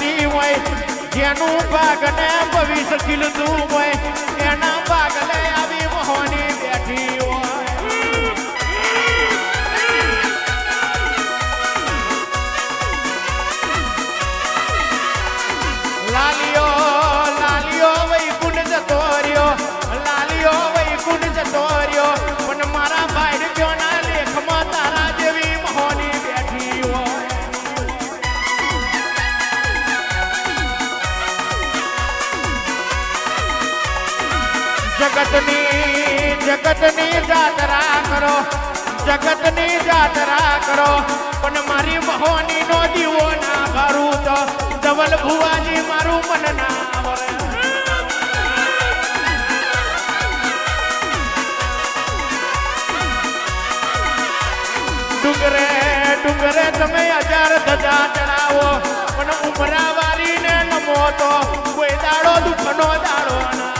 ખીલતી હોય જેનું ભાગને ભવિષ્ય ખીલતું હોય એના ભાગલે આવી મોહની બેઠી હોય. જગતની જગતની જાતરા કરો. જગતની જાતરા કરો. પણ મારી મહોની નો દીવો ના ભરું તો ધવલ ભુવાજી મારું મન ના વરે ડુંગરે ડુંગરે તમે હજાર ધજા ચડાવો. પણ ઉમરા વાળીને નમો તો કોઈ દાડો દુઃખનો દાડો ના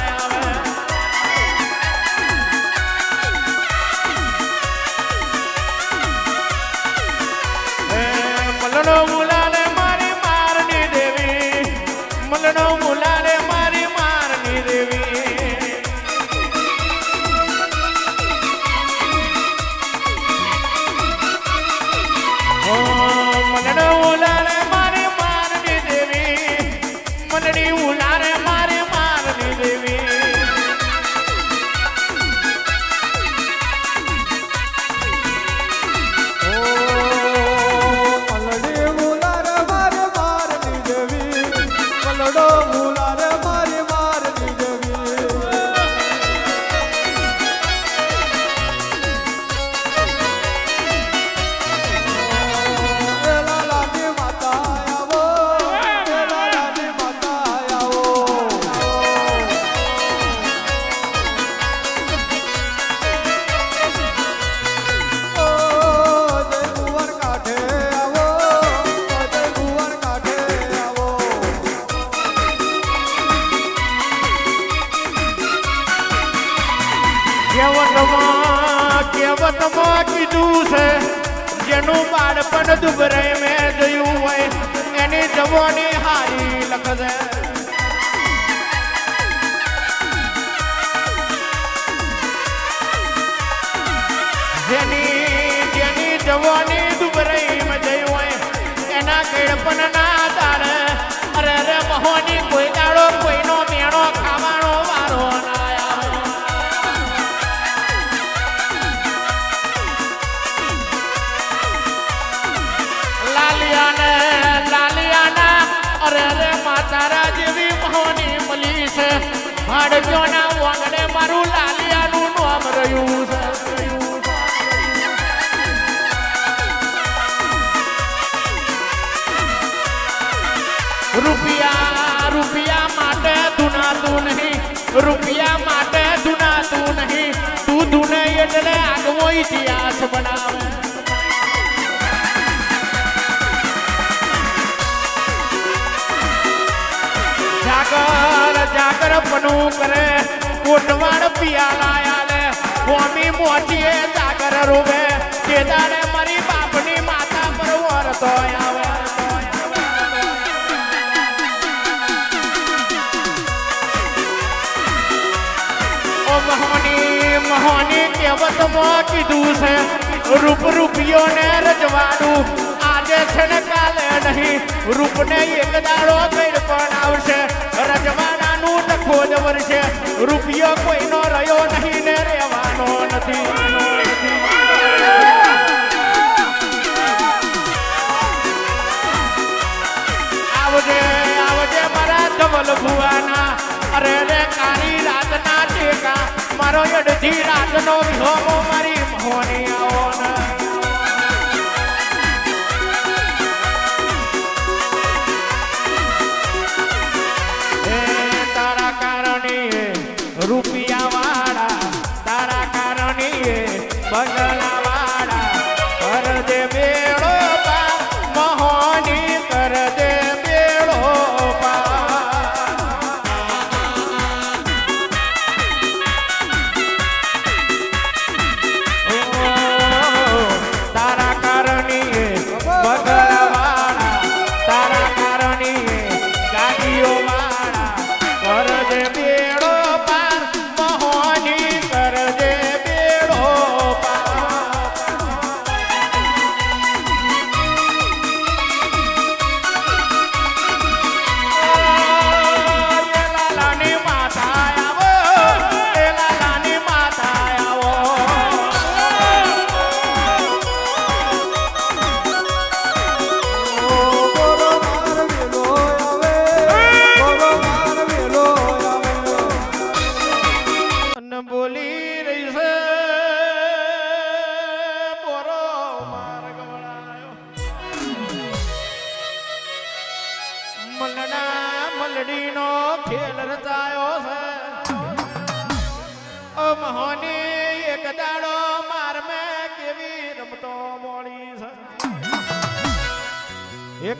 દુબરે મેં જોયું હોય, એની જવાની હારી લખે જેની જેની જવાની મેં જોયું હોય, એના કેળપણ રે માતારા જેવી મહોની મળી છે. ભાડક્યોના વાંગડે મારું લાલિયાનું નામ રહ્યું છે. રૂપિયા રૂપિયા માટે ધુનાતું નહીં. રૂપિયા માટે ધુનાતું નહીં. તું ધુને એટલે આગવો ઇતિહાસ બનાવે. જાગર જાગર પનું કરે. કોટવાડ પિયાલા આલે. કોમી મોચીએ જાગર રોવે કેદારે મારી બાપની માતા પર વરતો આવે. મહોની મહોની કહેવતમાં કીધું છે. રૂપ રૂપિયો ને રજવાડું. આજે છે ને કાલે નહીં. રૂપને એક દાડો કઈ પણ આવશે. રૂપિયો કોઈનો રહ્યો નહીં ને રહેવાનો નથી. આવજે આવજે મારા ધવલ ભુવાના. અરે રે કાળી રાતના ટેકા. મારો અડધી રાતનો વિહોમો મારી મોહની આવો ને.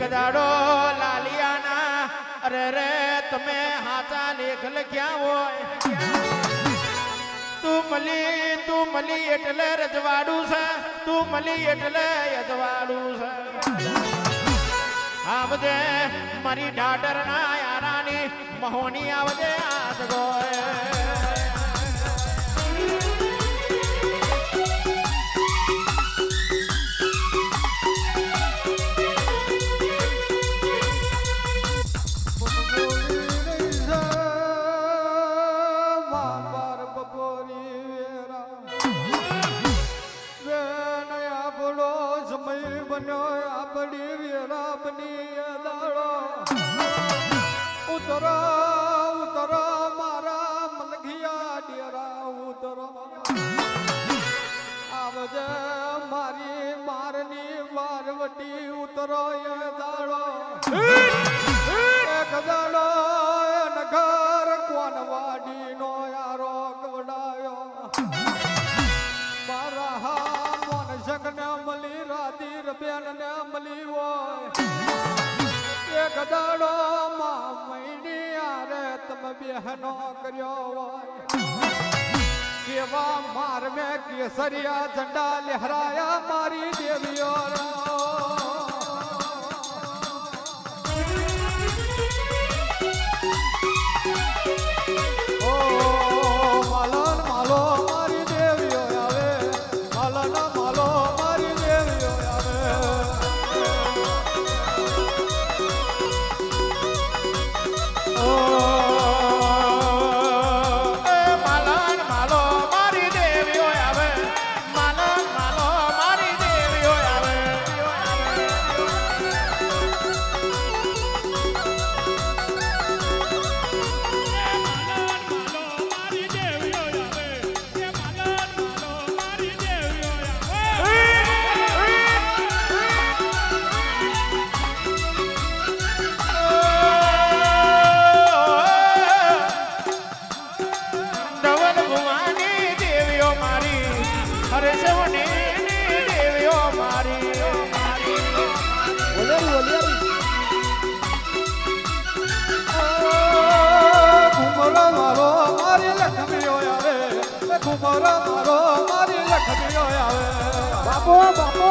એક લાલિયાના, અરે રે, તમે હાચા લેખ લખ્યા હોય. તું મળી તું મળી એટલે રજવાડું છે. તું મળી એટલે યજવાડું છે. આવજે મારી ના યારાની, મહોની આવજે આજ ગોય. વારવટી ઉતરો એ દાડો. એક દાડો નગર કોન વાડીનો યારો કવડાયો મારા હા મોન જગને મળી રાધી રબેન ને મળી હોય. એક દાડો માં મૈની આરે તમે બેહનો કર્યો હોય. કેવા માર મે કેસરિયા ઝંડા લહેરાયા મારી દેવીઓ આવે. બાપો બાપો.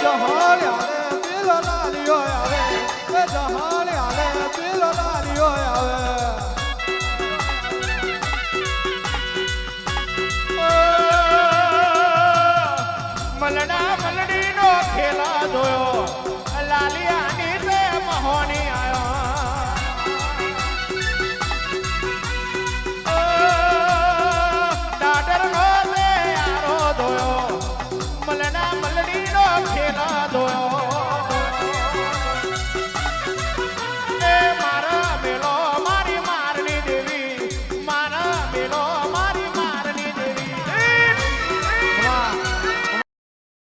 એ જહાર આવે બિલ નાલિયો આવે જહાણે